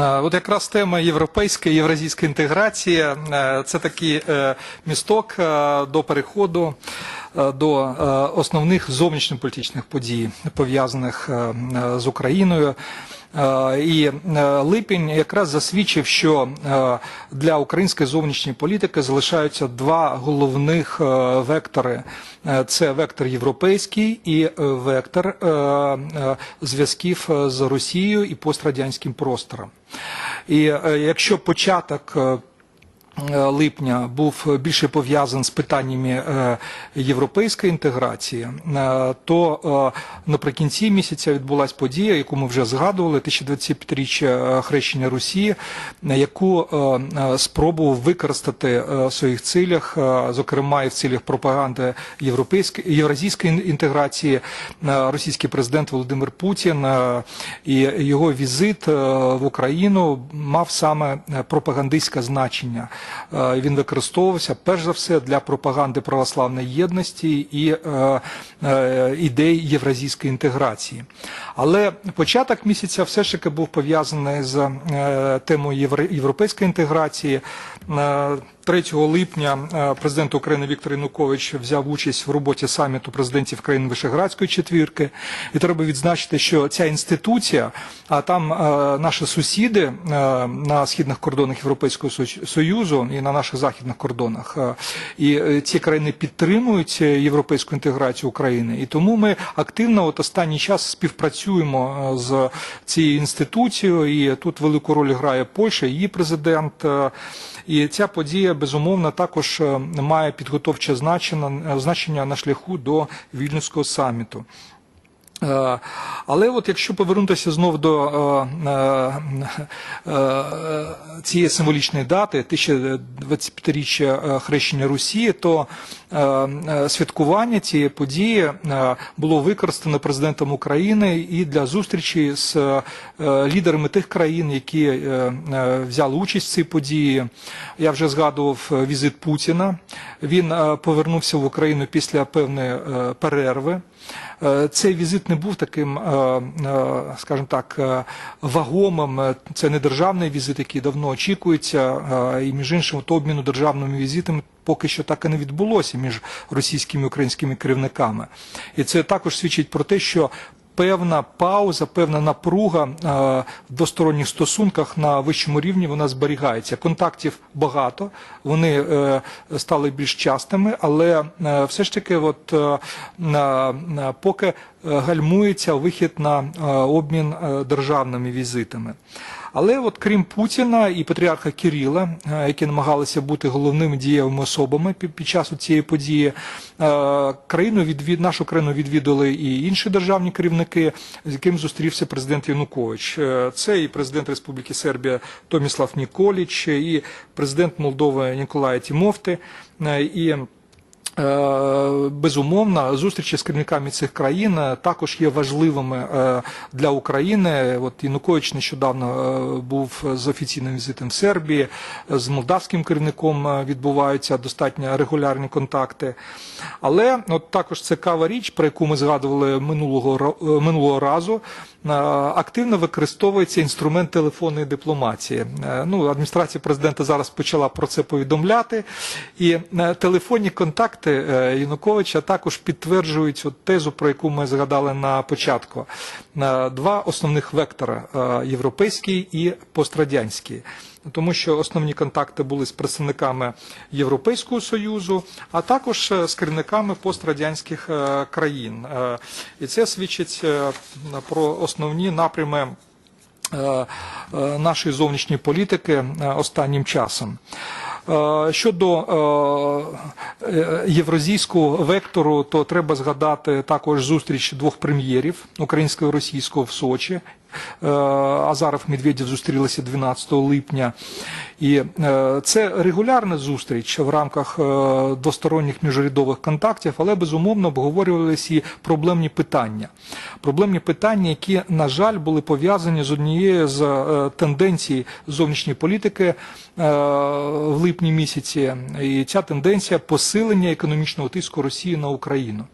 Е, От якраз тема європейська євразійська інтеграція е, це такий е, місток до переходу до основних зовнішньополітичних подій, пов'язаних з Україною. Е, І е, липень якраз засвідчив, що е, для української зовнішньої політики залишаються два головних вектори: це вектор європейський і вектор зв'язків з Росією і пострадянським простором. І якщо початок липня був більше пов'язаний з питаннями е, європейської інтеграції, е, то е, наприкінці місяця відбулася подія, яку ми вже згадували, 1025-річчя хрещення Росії, яку е, е, спробував використати е, в своїх цілях, е, зокрема і в цілях пропаганди європейської євразійської інтеграції, е, російський президент Володимир Путін е, і його візит е, в Україну мав саме е, пропагандистське значення. Е, Він використовувався перш за все для пропаганди православної єдності і е, е, ідей євразійської інтеграції. Але початок місяця все ж таки був пов'язаний з темою євро- європейської інтеграції. Е, 3 липня е, президент України Віктор Янукович взяв участь в роботі саміту президентів країн Вишеградської четвірки. І треба відзначити, що ця інституція, а там е, наші сусіди е, на східних кордонах Європейського Со- Союзу і на наших західних кордонах, і ці країни підтримують європейську інтеграцію України. І тому ми активно от останній час співпрацюємо з цією інституцією, і тут велику роль грає Польща, її президент. І ця подія безумовно також е, має підготовче значення, значення на шляху до Вільнюського саміту. Е, Але от якщо повернутися знов до е, е, цієї символічної дати, 1025-річчя е, хрещення Росії, то святкування цієї події було використано президентом України і для зустрічі з лідерами тих країн, які взяли участь в цій події. Я вже згадував візит Путіна. Він повернувся в Україну після певної перерви. Е, Цей візит не був таким, е, е, скажімо так, вагомим. Це не державний візит, який давно очікується, і між іншим, от обміну державними візитами поки що так і не відбулося між російськими і українськими керівниками. І це також свідчить про те, що певна пауза, певна напруга е, в двосторонніх стосунках на вищому рівні вона зберігається. Контактів багато, вони е, стали більш частими, але е, все ж таки, от, поки гальмується вихід на обмін державними візитами. Але от крім Путіна і патріарха Кирила, е, які намагалися бути головними дієвими особами під, час цієї події, е, країну відвід, нашу країну відвідали і інші державні керівники, з яким зустрівся президент Янукович. Е, Це і президент Республіки Сербія Томіслав Ніколіч, і президент Молдови Ніколай Тімофти. е, І Безумовно, зустрічі з керівниками цих країн е, також є важливими е, для України. От Янукович нещодавно е, був з офіційним візитом в Сербії, з молдавським керівником е, відбуваються достатньо регулярні контакти. Але от також цікава річ, про яку ми згадували минулого е, минулого разу. е, Активно використовується інструмент телефонної дипломатії. Е, Ну, адміністрація президента зараз почала про це повідомляти, і е, телефонні контакти е, Януковича також підтверджують от тезу, про яку ми згадали на початку. Е, Два основних вектора е, європейський і пострадянський. Тому що основні контакти були з представниками Європейського союзу, а також з керівниками пострадянських країн. І це свідчить про основні напрями нашої зовнішньої політики останнім часом. Е, Щодо е, е, євразійського вектору, то треба згадати також зустріч двох прем'єрів українського і російського в Сочі. Е, Азаров Медведєв зустрілися 12 липня. І е, це регулярна зустріч в рамках е, двосторонніх міжурядових контактів, але безумовно обговорювалися і проблемні питання. Проблемні питання, які, на жаль, були пов'язані з однією з тенденцій зовнішньої політики в липні місяці. І ця тенденція посилення економічного тиску Росії на Україну.